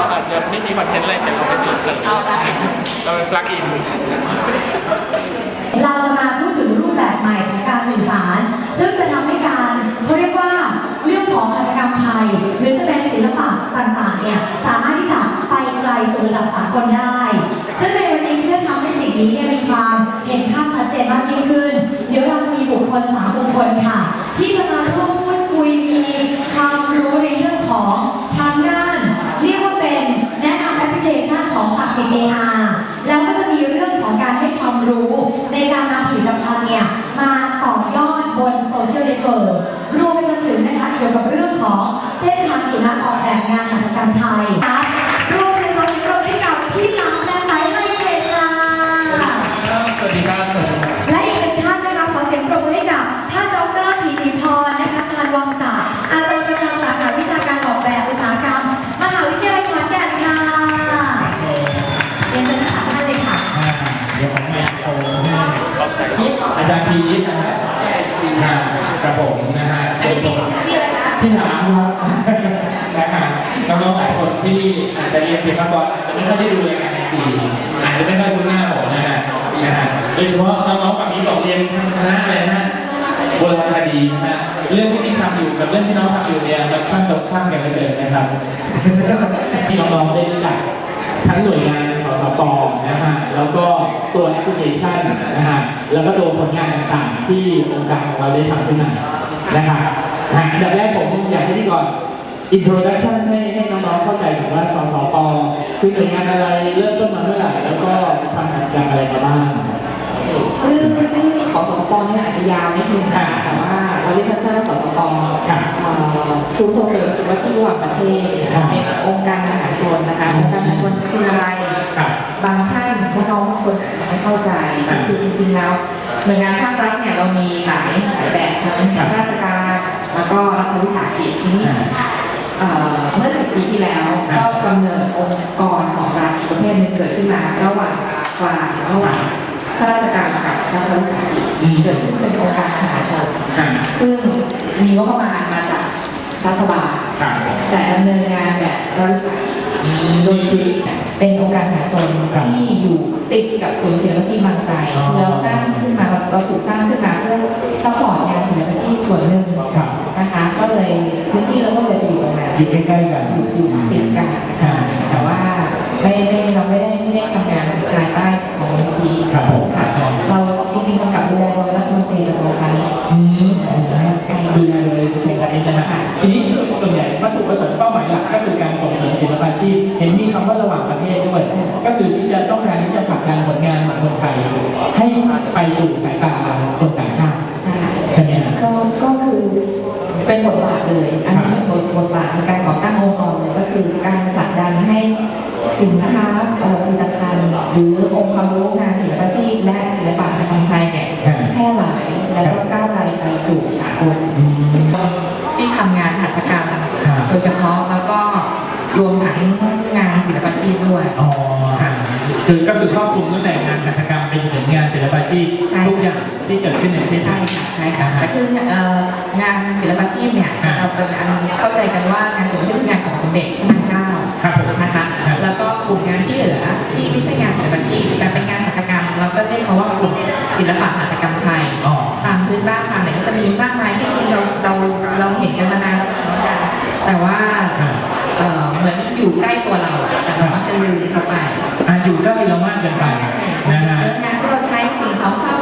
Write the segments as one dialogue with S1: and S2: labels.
S1: เราอาจจะไม่มีคอนเทนต์อะไรแต่เราเป็นส่วนเสริมเราเป็นปลั๊กอิน
S2: เราจะมาพูดถึงรูปแบบใหม่ของการสื่อสาร ซึ่งจะทำให้การเขาเรียกว่าเรื่องของหัตถกรรมไทย หรือจะเป็นศิลปะต่างๆเนี่ยสามารถที่จะไปไกลสู่ระดับสากลได้ ซึ่งในวันนี้เพื่อทำให้สิ่งนี้เนี่ยมีความเห็นภาพชัดเจนมากยิ่งขึ้น เดี๋ยวเราจะมีบุคคลสามบุคคลค่ะ ที่จะ เชียลเน็ตเวิร์กร จะไม่ค่อย
S3: ได้ดูรายการในทีอาจจะไม่ค่อยคุ้นหน้าผมนะฮะนะฮะโดยเฉพาะน้องๆฝั่งนี้บอกเรียนคณะอะไรฮะโบราณคดีนะฮะเรื่องที่พี่ทำอยู่กับเรื่องที่น้องทำอยู่เนี่ยมันช่างตรงข้ามกันเหลือเกินนะครับที่น้องๆได้รู้จักทั้งหน่วยงานสสปนะฮะ แล้วก็ตัวแอปพลิเคชันนะฮะ แล้วก็ตัวผลงานต่างๆ ที่องค์การของเราได้ทำขึ้นมานะครับอันดับแรกผมอยากให้พี่ก่อน introduction ให้ให้น้องๆเข้าใจก่อนว่าสสปคือหน่วยงานอะไรเริ่มต้นมาเมื่อไหร่แล้วก็ทำกิจกรรมอะไรมาบ้าง
S4: ชื่อชื่อของสสปเนี่ยอาจจะยาวนิดนึงค่ะแต่ว่าเราเรียกสั้นๆว่าสสป
S3: ครับ
S4: เอ่อศูนย์ส่งเสริมศิลปาชีพระหว่างประเทศ
S3: ครับ
S4: เป็นองค์การมหาชนนะคะองค์การมหาชนคืออะไร
S3: ครับ
S4: บางท่านน้องๆบางคนอาจจะไม่เข้าใจ
S3: ครั
S4: ก็
S3: บ
S4: คือจริงๆแล้วหน่วยงานภาครัฐเนี่ยเรามีหลายหลายแบบทั้ง
S3: ครับ
S4: ราชการแล้วก็รัฐวิสาหกิจที่นี่ เอ่อเมื่อสิบปีที่แล้ว
S3: ครับ
S4: ก็กำเนิดองค์กรของรัฐอีกประเภทหนึ่งเกิดขึ้นมาระหว่างกลางระหว่างข้าราชการกับรัฐวิสาหกิจ
S3: อืม
S4: เกิดขึ้นเป็นองค์การมหาชน
S3: อ่า
S4: ซึ่งมีงบประมาณมาจากรัฐบาล
S3: ครับ
S4: แต่ดำเนินงานแบบรัฐวิสาหกิจ
S3: อืม
S4: โดยที่เป็นองค์การมหาชน
S3: ครับ
S4: ที่อยู่ติดกับศูนย์ศิลปาชีพบางไทร
S3: อ๋อ
S4: คือเราสร้างขึ้นมาเราเราถูกสร้างขึ้นมาเพื่อซัพพอร์ตงานศิลปาชีพส่วนหนึ่ง
S3: ครับ
S4: นะคะก็ เลยพื้นที่เราก็เลยไปอยู่ตรงนั้น
S3: อยู่ใกล้ๆกัน
S4: อยู่อยู่ติดกัน
S3: ใช่
S4: แต่ว่าไม่ไม่เราไม่ได้ไม่ได้ทำงานภายใต้ของมูลนิธิ
S3: ครับผม
S4: ค่ะเราจริงๆกำกับดูแลโดยรัฐมนตรีกระทรวงพาณิชย์
S3: อืมดูแลโดยกระทรวงพาณิชย์นะฮะทีนี้ส่วนใหญ่วัตถุประสงค์เป้าหมายหลักก็คือการส่งเสริมศิลปาชีพ เห็นมีคำว่าระหว่างประเทศด้วย ก็คือที่จะต้องการที่จะผลักดันผลงานของคนไทยให้ไปสู่สายตาคนต่างชาติ
S4: บทบาทเลยอันนี้เป็นบทบทบาทในการก่อตั้งองค์กรเลยก็คือการผลักดันให้สินค้าผลิตภัณฑ์หรือองค์ความรู้งานศิลปะชีพและศิลปะในไทยเนี่ยแพร่หลายและก็ก้าวไกลไปสู่สากลที่ทำงานหัตถกรรมโดยเฉพาะแล้วก็รวมถึงงานศิลปะชีพด้วย
S3: คือก็คือครอบคลุมตั้งแต่งานหัตถกรรมไปจนถึงงานศิลปาชีพ
S4: ใช่
S3: ทุกอย่างที่เกิดขึ้นในประเทศไท
S4: ใช่
S3: ย
S4: ค่ะใช่ค่ะ
S3: อ่าฮะ
S4: แต่คือเอ่องานศิลปาชีพเนี่ย
S3: อ่า
S4: จะเป็นอันเข้าใจกันว่างานศิลปาชีพคืองานของสมเด็จพระนางเจ้า
S3: ครับผม
S4: นะคะ
S3: ครับ
S4: แล้วก็กลุ่มงานที่เหลือที่ไม่ใช่งานศิลปาชีพแต่เป็นงานหัตถกรรม เราก็เรียกเขาว่ากลุ่มศิลปะหัตถกรรมไทย
S3: อ๋อ
S4: ตามพื้นบ้านตามไหนก็จะมีมากมายที่จริงๆเราเราเราเห็นกันมานานแล้วเหมือนกันแต่ว่า
S3: ครับ
S4: เอ่อเหมือนอยู่ใกล้ตัวเราอะแต่เรามักจะลืมเขาไป
S3: อะอยู่ใกล้เรามากเกินไป
S4: จริ
S3: นะ
S4: งๆ
S3: ฮะ
S4: เรื่องงานที่เราใช้สิ่งของเช่า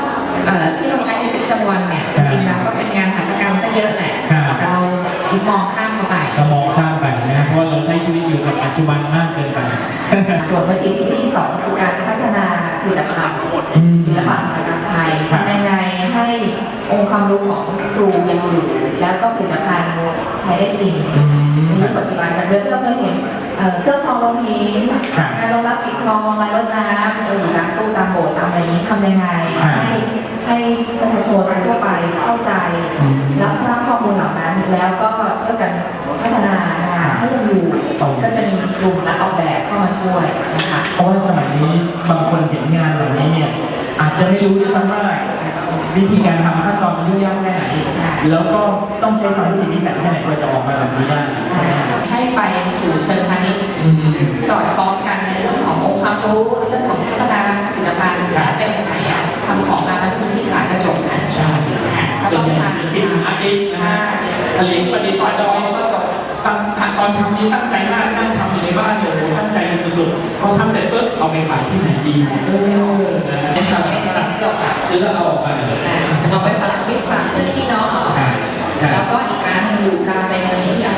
S4: เอ่อที่เราใช้ในชีวิตประจำวันเนี่ย
S3: ใช่
S4: จริงๆแล้วก็เป็นงานหัตถกรรมซะเยอะแหละ
S3: ครับ
S4: เรามองข้ามเข้าไป
S3: เรามองข้ามไปนะเพราะว่าเราใช้ชีวิตอยู่กับปัจจุบันมากเกินไป
S4: ส่วนวิธีที่สองคือการพัฒนาผลิตภัณฑ์
S3: อืม
S4: ศิลปะหัตถกรรมไทย
S3: ครับ
S4: ทำยังไงให้องค์ความรู้ของครูยังอยู่แล้วก็ผลิตภัณฑ์ใช้ได้จริง
S3: อืม
S4: ในยุคปัจจุบันจากเดิมที่เราเคยเห็น เอ่อเครื่องทองลงหิน
S3: ครับ
S4: งานลงรับปิดทองลายรดน้ำเอออยู่ตามตู้ตามโบสถ์ตามอะไรนี้ทำยังไง
S3: ครับ
S4: ให้ให้ประชาชนทั่วไปเข้าใจ
S3: อืม
S4: รับทราบข้อมูลเหล่านั้น แล้วก็ช่วยกันพัฒนางานให้ยังอยู่
S3: ตรง
S4: ก็จะมีกลุ่มนักออกแบบเข้ามาช่วยนะคะ
S3: เพราะว่าสมัยนี้บางคนเห็นงานเหล่านี้เนี่ยอาจจะไม่รู้ด้วยซ้ำว่าวิธีการทำขั้นตอนมันยุ่งยากแค่ไหน แล้วก็ต้องใช้ความพิถีพิถันแค่ไหนกว่าจะออกมาแบบนี้ได้ใช่ไหมครับ
S4: ให้ ไปสู่เชิงพาณิชย์
S3: อืม
S4: สอดคล้องกันในเรื่องขององค์ความรู้ในเรื่องของพัฒนาผลิตภัณฑ์และเป็นยังไงอะทำของมาแล้วพื้นที่ขายกระจกนะ
S3: ใช่ส่วนใหญ่ศิลปินอาร์ติสต์นะ
S4: ใช่
S3: ฮะผลิตประดิษฐ์ประดอย
S4: ก็จบ
S3: ตั้งตอนทำนี้ตั้งใจมากนั่งทำอยู่ในบ้านเลยโอ้โหตั้งใจกันสุดๆพอทำเสร็จปุ๊บเอาไปขายที่ไหนดีเออนะฮะ
S4: ไม่ใช่ไม่ใช่เสื้อผ้า
S3: ซื้อแล้วเอาออกไป
S4: เอาไปฝากมิตรฝากเพื่อนพี่น้อง
S3: ครับค
S4: แล้
S3: รับ
S4: วก็อีกร้านหนึงอยู่กลางใจเมืองที่อเ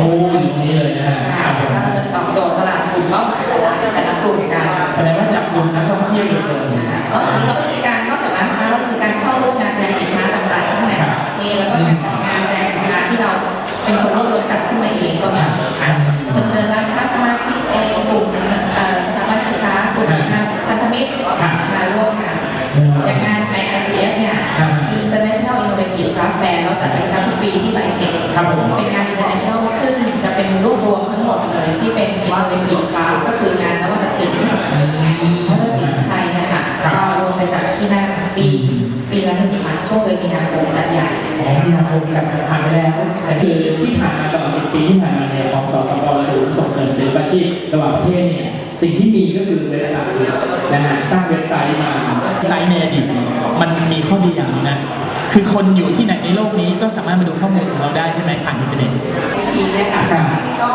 S4: ค์
S3: โอ้ยอยู่ตรงนี้เลยนะฮะ
S4: ใช่
S3: ครับผม
S4: ก็จะตอบโจทย์ตลาดกลุ่มเป้าหมายร้านแต่ละกลุ่มกัน
S3: แสดงว่าจับกลุ่มนักท่องเที่ยวเลยเกิน
S4: แล้วทีนี้เราก็มีการนอกจากร้านค้าเรามีการเข้าร่วมงานแสดงสินค้าต่างๆทั้งหลาย
S3: ครับ
S4: นี่แล้วก็การจัดงานแสดงสินค้าที่เราเป็นคนรวบรวมจัดขึ้นมาเองก็มีค่ะจะเชิญร้านค้าสมาชิกเองกลุ่มเอ่อสถาบันการศึกษากลุ่มพันธมิตรมาร่วมกันอย่างงาน IICF เนี่ย International Innovative Craft Fair เราจัดประจำทุกปีที่ไบเทค
S3: ครับผม
S4: เป็นงาน international ซึ่งจะเป็น รวบรวมทั้งหมดเลยที่เป็น innovative craft ก็คืองานนวัตศิลป์นวัตศิลป์ไทยนะคะ
S3: ครับ
S4: ก็รวมไปจัดที่นั่นปีปีละหนึ่งครั้งช่วงเดือนมีนาคมจัดใหญ่
S3: อ๋อที่ทาคงจัดผ่านไปแล้วคือที่ผ่านมาตลอด10ปีที่ผ่านมาเนี่ยของสสปศูนย์ส่งเสริมศิลปาชีพระหว่างประเทศเนี่ยสิ่งที่มีก็คือเว็บไซต์นะฮะสร้างเว็บไซต์มาเว็บไซต์ในอดีตมันมีข้อดีอย่างหนึงนะ คือคนอยู่ที่ไหนในโลกนี้ก็สามารถมาดูข้อมูลของเราได้ใช่ไหมผ่านอินเทอร์เน็ต
S4: CP เนี่ยค่ะ
S3: ครับ
S4: ชื่อย่อ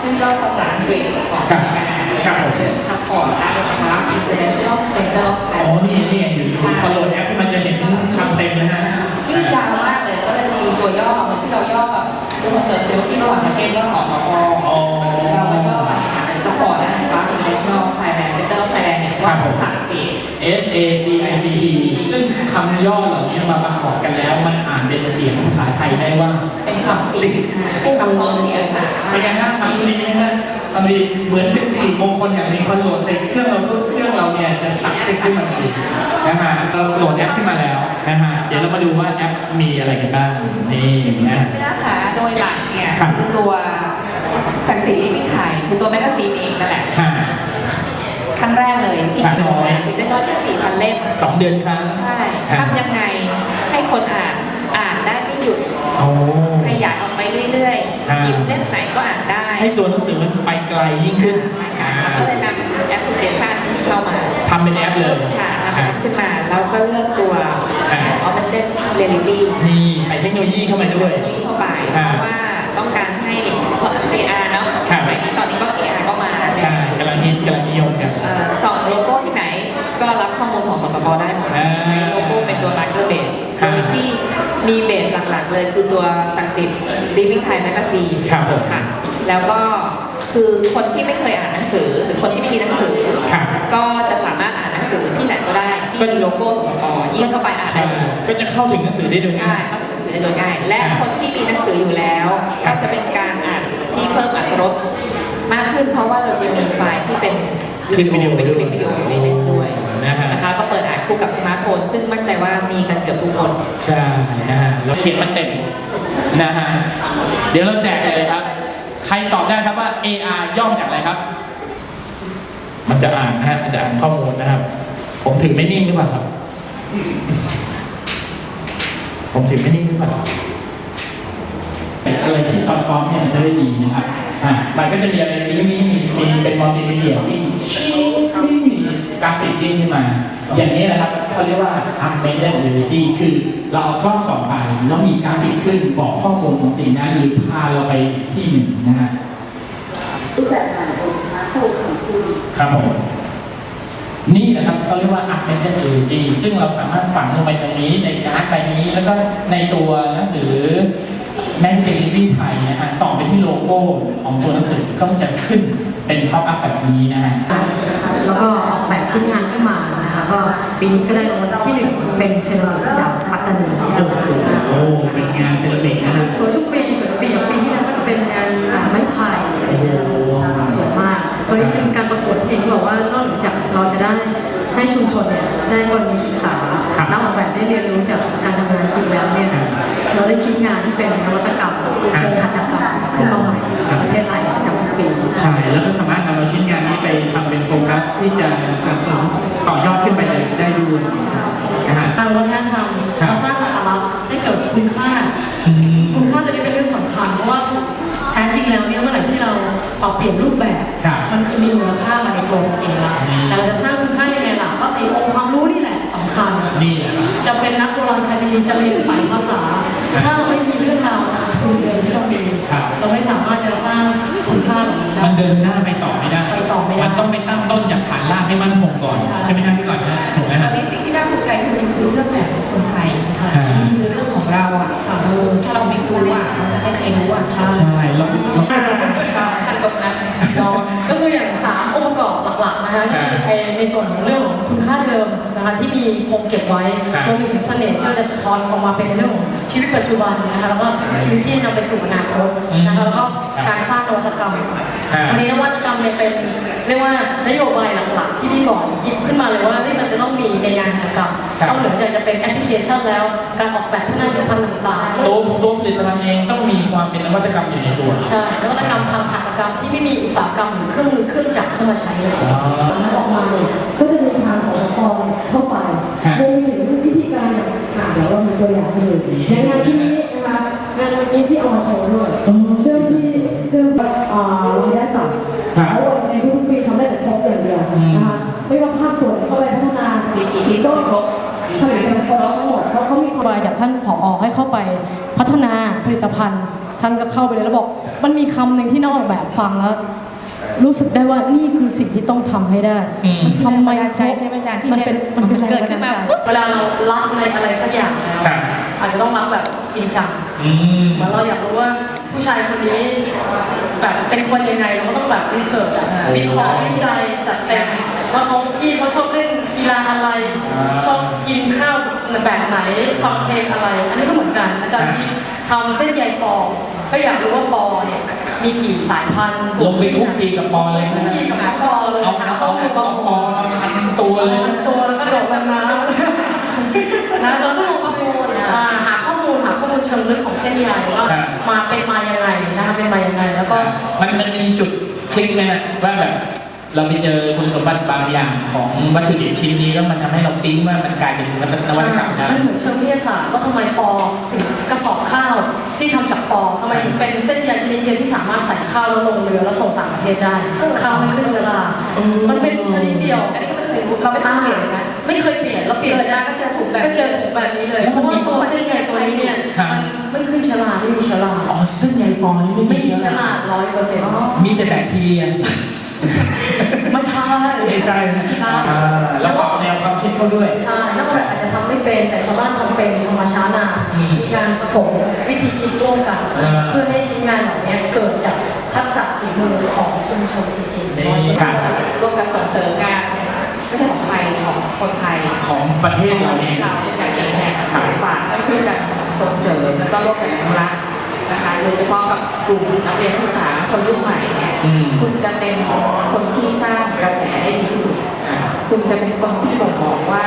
S4: ชื่อย่อภาษาอังกฤษของ
S3: ครับ
S4: งาน
S3: ครับผม
S4: เป็น support art and craft international center of
S3: อ๋อ
S4: Thailand
S3: นี่นี่ไงอยู่ที่พอโหลดแอปขึ้นมาจะเห็นคำเต็มนะฮะ
S4: ชื่อยาวมากเลยก็เลยมีตัวย่อเหมือนที่เราย่อแบบซึ่งคอนเสิร์ตเซลที่ระหว่างประเทศว่าสสป
S3: อ๋อ
S4: เราก็ย่อมาใน support art and craft international Thailand center of Thailand เนี่ย
S3: ครั
S4: ว่า
S3: บผม
S4: ศักดิ์สิทธิ์
S3: S A C I C T ซึ่งคำย่อเหล่านี้มาประกอบกันแล้ว มันอ่านเป็นเสียงภาษาไทยได้ว่า
S4: เป็นศักดิ์สิทธิ์เป็นคำพ้องเสียงค่ะ
S3: เป็นไงฮะฟังดูดีไหมฮะฟังดูดีเหมือนเป็นสิริมงคลอย่างหนึ่งพอโหลดใส่เครื่องเราปุ๊บเครื่องเราเนี่ยจะสักดิ์สิทธิ์ขึ้นมาทันทีนะฮะเราโหลดแอปขึ้นมาแล้วนะฮะเดี๋ยวเรามาดูว่าแอปมีอะไรกันบ้างนี่
S4: จริงๆ
S3: นะ
S4: เนื้อหาโดยหลักเนี่ย
S3: ครับ
S4: คือตัวศักดิ์ศรีวิไทยคือตัวแมกกาซีนเองนั่นแหละ
S3: ห้า
S4: ขั้นแรกเลยที่
S3: ครับ
S4: คิดออกมาปิดได้น้อยแค่สี่พันเล่ม
S3: สองเดือนครั้ง
S4: ใช่
S3: อ่า
S4: ทำยังไงให้คนอ่านอ่านได้ไม่หยุด
S3: โอ้
S4: ขยายออกไปเรื่อย
S3: อ่า
S4: ๆหยิบเล่มไหนก็อ่านได้
S3: ให้ตัวหนังสือมันไปไกลยิ่งขึ้นอ่า
S4: ก็เลยนำแอปพลิเคชันเข้ามา
S3: ทำเป็นแอปเลย
S4: ค่ะทำแอ
S3: อ่า
S4: ปขึ้นมาแล้วก็เลือกตัว
S3: อ่า
S4: เอาเป็นเล่มเรียลิตี้
S3: นี่ใส่เทคโนโลยีเข้ามาด้วย
S4: นี้เข้าไปเพ
S3: อ่า
S4: ราะว่าต้องการให้ AR เนาะ
S3: ครั
S4: ใช้โลโก้เป็นตัว marker base โด
S3: อ่า
S4: ยที่มีเบสหลักๆ เลยคือตัวศักดิ์สิทธิ์ Living Thai Magazine
S3: ครับผม
S4: ค่ะ แล้วก็คือคนที่ไม่เคยอ่านหนังสือหรือคนที่ไม่มีหนังสือ
S3: ครับ
S4: ก็จะสามารถอ่านหนังสือที่ไหนก็ได้ที่มีโลโก้สสปยิ่งเข้าไปอ่านได้
S3: ใช่ก็จะเข้าถึงหนังสือได้โดย
S4: ใช่
S3: ง่าย
S4: เข้าถึงหนังสือได้โดยง่าย และ
S3: อ่า
S4: คนที่มีหนังสืออยู่แล้ว
S3: ครั
S4: ก็
S3: บ
S4: จะเป็นการอ่านที่เพิ่มอรรถรสมากขึ้น เพราะว่าเราจะมีไฟล์ที่เป็น
S3: คลิปวิดีโอ
S4: เป็นคลิปวิดีโออยู่ในเล่มด้วย
S3: นะฮะ
S4: คู่กับสมาร์ทโฟน ซึ่งมั่นใจว่ามีกันเกือบทุกคน
S3: ใช่นะฮะแล้วเขียนมันเต็มนะฮะเดี๋ยวเราแจกกันเลยครับ ใครตอบได้ครับว่า AR ย่อมาจากอะไรครับ มันจะอ่านนะฮะมันจะอ่านข้อมูลนะครับ ผมถือไม่นิ่งหรือเปล่าครับ ผมถือไม่นิ่งหรือเปล่าอะไรที่ตอนซ้อมเนี่ยมันจะได้ดีนะครับอะมันก็จะมีอะไรนี้มีมีมีเป็นมัลติมีเดียวิ่งชิงมี กราฟิกวิ่งขึ้นมา อย่างนี้นะครับเขาเรียกว่า augmented reality คือเราเอากล้องส่องไปแล้วมีกราฟิกขึ้นบอกข้อมูลของสิ่งนั้นหรือพาเราไปที่หนึ่งนะฮะ
S5: รูปแบบใหม่บนสมาร์ทโฟนของคุณ
S3: ครับผมนี่นะครับเขาเรียกว่า augmented reality ซึ่งเราสามารถฝังลงไปตรงนี้ในการ์ดใบนี้ แล้วก็ในตัวหนังสือแมนฟิลิปี้ไทยนะฮะส่องไปที่โลโก้ของตัวหนังสือก็จะขึ้น เป็นพ็อปอัพแบบนี้นะฮะ
S6: แล้วก็ออกแบบชิ้นงานขึ้นมานะคะก็ปีนี้ก็ได้รางวัลที่หนึ่งเป็นเซรามิกจากปัตตานี
S3: โอ้โหเป็นงานเซรามิกนะฮะ
S6: สวยทุกปีสวยทุกปีอย่างปีที่แล้วก็จะเป็นงานอ่าไม้ไผ่
S3: โอ้โห
S6: สวยมากตัวนี้เป็นการประกวดที่อย่างที่บอกว่านอกจากเราจะได้ให้ชุมชนเนี่ยได้กรณีศึกษานักออกแบบได้เรียนรู้จากการทำงานจริงแล้วเนี่ย เราได้ชิ้นงานที่เป็นนวัตกรรมเชิงหัตถกรรมขึ้นมาใหม่ของประเทศไทยประจำทุกปี
S3: ใช่แล้วก็สามารถนำเอาชิ้นงานนี้ไปทำเป็นโฟกัสที่จะสนับสนุนต่อยอดขึ้นไปได้ด้วยนะฮะ
S6: ทางวัฒนธรรม
S3: ครับ
S6: เราสร้างอัตลักษณ์ให้เกิดคุณค่า
S3: อืม
S6: คุณค่าตัวนี้เป็นเรื่องสำคัญเพราะว่าแท้จริงแล้วเนี่ยเมื่อไหร่ที่เราปรับเปลี่ยนรูปแบบ
S3: ครับ
S6: มันคือมีมูลค่ามาในตัวมันเองละ
S3: อืม
S6: แต่เราจะสร้างคุณค่ายังไงล่ะก็ไอ้องค์ความรู้นี่แหละสำคัญ
S3: นี่แหละครับ
S6: จะเป็นนักโบราณคดีจะเรียนสายภาษา ถ้าเราไม่มีเรื่องราวทางทุนเดิมที่เรามี
S3: ครับ
S6: เราไม่สามารถจะสร้างคุณค่าแบบนี้ได้
S3: มันเดินหน้าไปต่อไม่ได้
S6: ไปต่อไม่ได้
S3: มันต้องไปตั้งต้นจากฐานรากให้มั่นคงก่อน
S6: ใช่
S3: ใช่ไหมครับพี่ก่อนนะถูกไหมฮะ
S4: จริงๆที่น่าภูมิใจคือมันคือเรื่องแบบของคนไทย
S6: ค่ะ
S4: คือเรื่องของเราอะเออถ้าเราไม่รู้อะเราจะให้ใครรู้อะใช่
S3: ใช่แล้วแล้ว
S4: ทันตรงนั้น
S6: เนาะก็คืออย่างสามองค์ประ กอบหลักๆนะคะก็คือไอ้ในส่วนของเรื่องของคุณค่าเดิมนะคะที่มีคงเก็บไว้
S3: ครับ
S6: รวมไปถึงเสน่ห์ที่เราจะสะท้อนออกมาเป็นเรื่องของชีวิตปัจจุบันนะคะแล้วก็ชีวิตที่นำไปสู่อนาคตนะคะแล้วก็การสร้างนวัตกรรม
S3: ครับ
S6: วันนี้นวัตกรรมเนี่ยเป็นเรียกว่านโยบายหลักๆ ที่พี่บอกหยิบขึ้นมาเลยว่า เฮ้ยมันจะต้องมีในงานหัตถกรรม
S3: ครับ
S6: นอกเหนือจากจะเป็นแอปพลิเคชันแล้ว การออกแบบพัฒนาผลิตภัณฑ์ต่างๆ
S3: ตัวตัวผลิตภัณฑ์เองต้องมีความเป็นนวัตกรรมอยู่ในตัว
S6: ใช่ นวัตกรรมทางหัตถกรรมที่ไม่มีอุตสาหกรรมหรือเครื่องมือเครื่องจักรเข้ามาใช้เลย
S3: อ๋อ
S5: ออกมาเนี่ยก็จะมีทางสปเข้าไป
S3: ฮะ
S5: รวมไปถึงวิธีการเนี่ยอะเดี๋ยวเรามีตัวอย่างให้ดูอย่างงานชิ้นนี้นะคะงานวันนี้ที่เอามาโชว์ด้วยเดิมที่เดิมที่อ่าเราได้ตัด ผลิตภัณฑ์ครบทั้งหมดเพราะเขามีความ
S6: บายจากท่านผอให้เข้าไปพัฒนาผลิตภัณฑ์ ท่านก็เข้าไปเลยแล้วบอก มันมีคำหนึ่งที่นักออกแบบฟังแล้ว รู้สึกได้ว่านี่คือสิ่งที่ต้องทำให้ได้
S3: อืม
S6: ทำไม
S4: แรงบันดาลใจใช่ไหมอาจารย์ที่
S6: มันเป็นมันเป็นแรง
S4: เกิดขึ้นมา
S6: บัดลใจ
S4: ปุ๊บ
S6: เวลาเรารักในอะไรสักอย่างแล้ว
S3: ครับ
S6: อาจจะต้องรักแบบจริงจัง
S3: อืม
S6: เหมือนเราอยากรู้ว่าผู้ชายคนนี้แบบเป็นคนยังไงเราก็ต้องแบบรีเสิร์ชอะ
S4: อ่า
S6: วิเคราะห์วิจัยจัดเต็มว่าเขาพี่เขาชอบเล่นกี ฬาอะไร
S3: อ่า
S6: ชอบกินข้าวแบบไหนฟังเพลงอะไร อันนี้ก็เหมือนกัน อาจารย์พี่ทำเส้นใยปอ ก็อยากรู้ว่าปอเนี่ยมีกี่สายพันธุ์
S3: ลงไปคุกคีกับปอเลย
S6: คุ
S3: นะ
S6: กคีกับปอเลย
S3: เอา
S6: หา
S3: เอา
S6: ข้อมูล
S3: เอา
S6: ข้อ
S3: ป
S6: มู
S3: อ
S6: ล
S3: มาพันตัวเลย
S6: ทำตัวแล้วก็โดดแบบน้ำนะแล้วก็ลงข้อมูลอ่าหาข้อมูลหาข้อมูลเชิงลึกของเส้นใยว่า
S3: ครับ
S6: มาเป็นมายังไงนะคะเป็นมายังไง แล้วก็
S3: มันมันมีจุดคลิกไหมฮะว่าแบบ เราไปเจอคุณสมบัติบางอย่างของวัตถุดิบชิ้นนี้แล้วมันทำให้เราปิ๊งว่ามันกลายเป็นนวัตนวัตกรรมได้
S6: มันเหมือนเชิงวิทยาศาสตร์ว่าทำไมปอถึงกระสอบข้าวที่ทำจากปอทำไมถึงเป็นเส้นใยชนิดเดียวที่สามารถใส่ข้าวแล้วลงเรือแล้วส่งต่างประเทศได้ข้าวไม่ขึ้นเชื้อรามันเป็นชนิดเดียว
S4: อันนี้ก็ไม่เคยรู้เราไม่ต้องเปลี่ยนเลยนะ
S6: ไม่เคยเปลี่ยนแล้วเปลี่ยน
S4: เกิดได้ก็เจอถุงแบบ
S6: ก็เจอถุงแบบนี้เลย
S3: แล้ว
S6: เพ
S3: มัน
S6: ราะ
S3: มี
S6: ว่าตัวเส้นใยตัวนี้เนี่ย
S3: ฮะ
S6: มันไม่ขึ้นเชื้อราไม่มีเชื้อรา
S3: อ๋อเส้นใยปอนี่ไม่
S6: ไม่
S3: มี
S6: มี
S3: เชื้อ
S6: เชื้อ
S3: รา
S6: ราร้อยเปอร์เซ็นต์
S3: มีแต่แบคทีเรีย
S6: ไม่ใช่
S3: ไม่ใช่อ่าแล้วก็แนวความคิดเขาด้วย
S6: ใช่นักแบบอาจจะทำไม่เป็นแต่ชาวบ้านทำเป็นธรรมชาตินา
S3: อืม
S6: มีการผสมวิธีคิดร่วมกัน
S3: อ่า
S6: เพื่อให้ชิ้นงานเหล่านี้เกิดจากทักษะฝีมือของชุมชนจริงๆ
S3: นี่ครับ
S4: ร่วมกันส่งเสริมการไม่ใช่ของไทยของคนไทย
S3: ของประเทศเราเอง
S4: เราอย่างนี้เนี่ยสายฝากก็ช่วยกันส่งเสริมแล้วก็ร่วมกันอนุรักษ์นะคะโดยเฉพาะกับกลุ่มนักเรียนที่สามคนรุ่นใหม่เนี่ย
S3: อืม
S4: คุณจะเป็นคนที่สร้าง กระแสได้ดีที่สุด
S3: อ่า
S4: คุณจะเป็นคนที่บ่งบอกว่า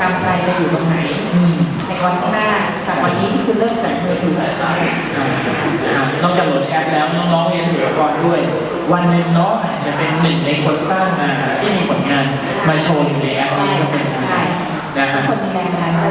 S4: กรรมไทยจะอยู่ตรงไหน
S3: อืม
S4: ในวันข้างหน้าจากวันนี้ที่คุณเริ่มจากมือถือ
S3: อ่าอ่านอกจากโหลดแอปแล้วน้องๆเรียนศิลปากรด้วย วันหนึ่งเนาะอาจจะเป็นหนึ่งในคนสร้างงานที่มีผลงานมาโชว์อยู่ในแอปนี้ก็เป็น
S4: ใช่
S3: นะ
S4: ทุ
S3: ฮะ
S4: กคนมีแรงบันดาลใจ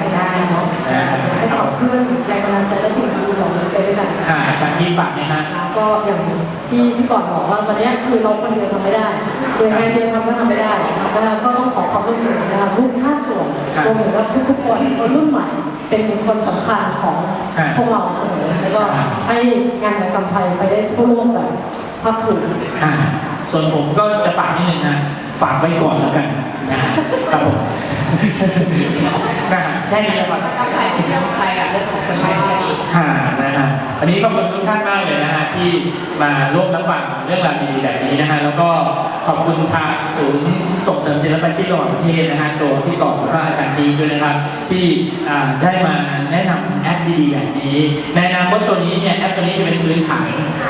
S4: ไป
S6: ขับเคลื่อนแรงบันดาลใจและสิ่งดีๆเหล่านี้ไปด้วยกัน
S3: ค่ะอาจารย์ที่ฝากนะฮะ
S6: ก็อย่างที่พี่ก่อนบอกว่าวันนี้คือเราคนเดียวทำไม่ได้โดยงานเดียวทำก็ทำไม่ได้นะคะก็ต้องขอความร่วมมือนะคะทุกภาคส่วน
S3: ครับ
S6: รวมถึงว่าทุกๆคนคนรุ่นใหม่ เป็นคนสำคัญของ
S3: ครับ
S6: พวกเราเสมอแล้วก็
S3: ใช่
S6: ให้งานหัตถกรรมไทยไปได้ทั่วโลกแบบภาคภูมิ
S3: ค่ะส่วนผมก็จะฝากนิดนึงนะ ฝากไว้ก่อนแล้วกันนะฮะครับผมนะฮะ แค่นี้แล้วกัน
S4: ถ้าใครที่เรื่องของใครอะเรื่องของคนไทยแค่นี้
S3: ค่ะนะฮะ วันนี้ขอบคุณทุกท่านมากเลยนะฮะที่มาร่วมรับฟังเรื่องราวดีๆแบบนี้นะฮะแล้วก็ขอบคุณทางศูนย์ส่งเสริมศิลปาชีพระหว่างประเทศนะฮะตัวพี่ก่อนแล้วก็อาจารย์ทีด้วยนะครับ ที่ได้มาแนะนำแอปดีๆแบบนี้ ในอนาคตตัวนี้เนี่ยแอปตัวนี้จะเป็นพื้นฐาน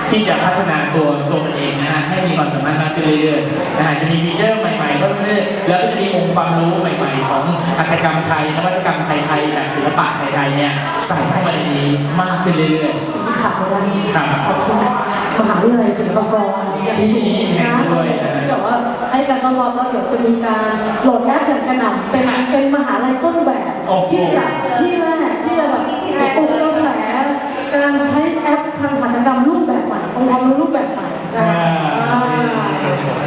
S3: ที่จะพัฒนาตัวตัวมันเองนะฮะให้มีความสามารถมากขึ้นเรื่อยๆนะฮะจะมีฟีเจอร์ใหม่ๆเพิ่มขึ้นแล้วก็จะมีองค์ความรู้ใหม่ๆ ของหัตกรรมไทยนวัตกรรมไทยๆแบบศิลปะไทยๆเนี่ยใส่เข้ามาในนี้มากขึ้นเรื่อยๆ
S6: ขาดไม่ได้
S3: ครับ
S6: ขอบคุณมหาวิทยาลัยศิลปากรอย่างสูง
S3: ที่แห่งด้วยนะ
S6: ที่แบบว่าให้การต้อนรับว่าเดี๋ยวจะมีการโหลดแอปอย่างกระหน่ำเป็นเป็นมหาลัยต้นแบบ
S3: โอ้โห
S6: ที่จะที่แรกที่จะแบบปลุกกระแสการใช้แอปทางหัตถกรรมรูปแบบใหม่องค์ความรู้รูปแบบใหม่นะ
S3: อ่า
S6: อ่า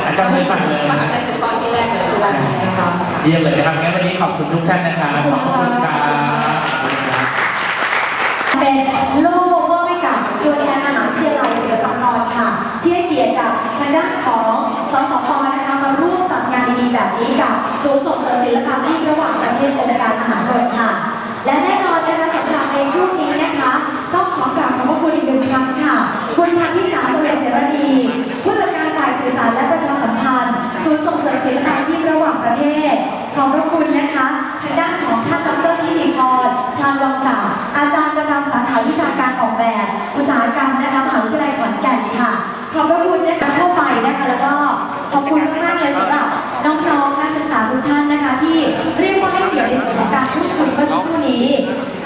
S3: อาจารย์มือสั่นเลย
S4: มหาลัยศิลปะที่แรกเลย
S6: ที่แรกนะครับ
S3: เยี่ยมเลยนะครับงั้นวันนี้ขอบคุณทุกท่านนะครับขอบคุณครับ
S2: เป็นโล่มอบให้กับ ตัวแทนมหาวิทยาลัยศิลปากรค่ะ ที่ให้เกียรติกับทางด้านของสสปนะคะมาร่วมจัดงานดีๆแบบนี้กับศูนย์ส่งเสริมศิลปาชีพระหว่างประเทศองค์การมหาชนค่ะ และแน่นอนนะคะสำหรับในช่วงนี้นะคะ ต้องขอกราบขอบพระคุณอีกหนึ่งครั้งค่ะ คุณพันธิสาสเวสเสรณีผู้จัดการฝ่ายสื่อสารและประชาสัมพันธ์ ศูนย์ส่งเสริมศิลปาชีพระหว่างประเทศ ขอบพระคุณนะคะทางด้านของท่านดรธิติพรชาญวังสาอาจารย์ประจำสาขาวิชาการออก ที่เรียกว่าให้เกียวในส่วนของการพูดคุยเมื่อสักครู่นี้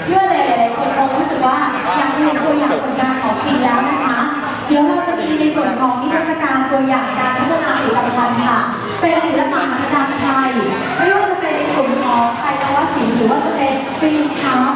S2: เชื่อเลยหลายๆคนคงรู้สึกว่าอยากจะเห็นตัวอย่างผลงารของจริงแล้วนะคะ เดี๋ยวเราจะมีในส่วนของนิทรรศการตัวอย่างการพัฒนาผลิตภัณฑ์ค่ะ เป็นศิลปะหัตถกรรมไทย ไม่ว่าจะเป็นในกลุ่มของไทยนวศิลป์หรือว่าจะเป็นกรีนคราฟ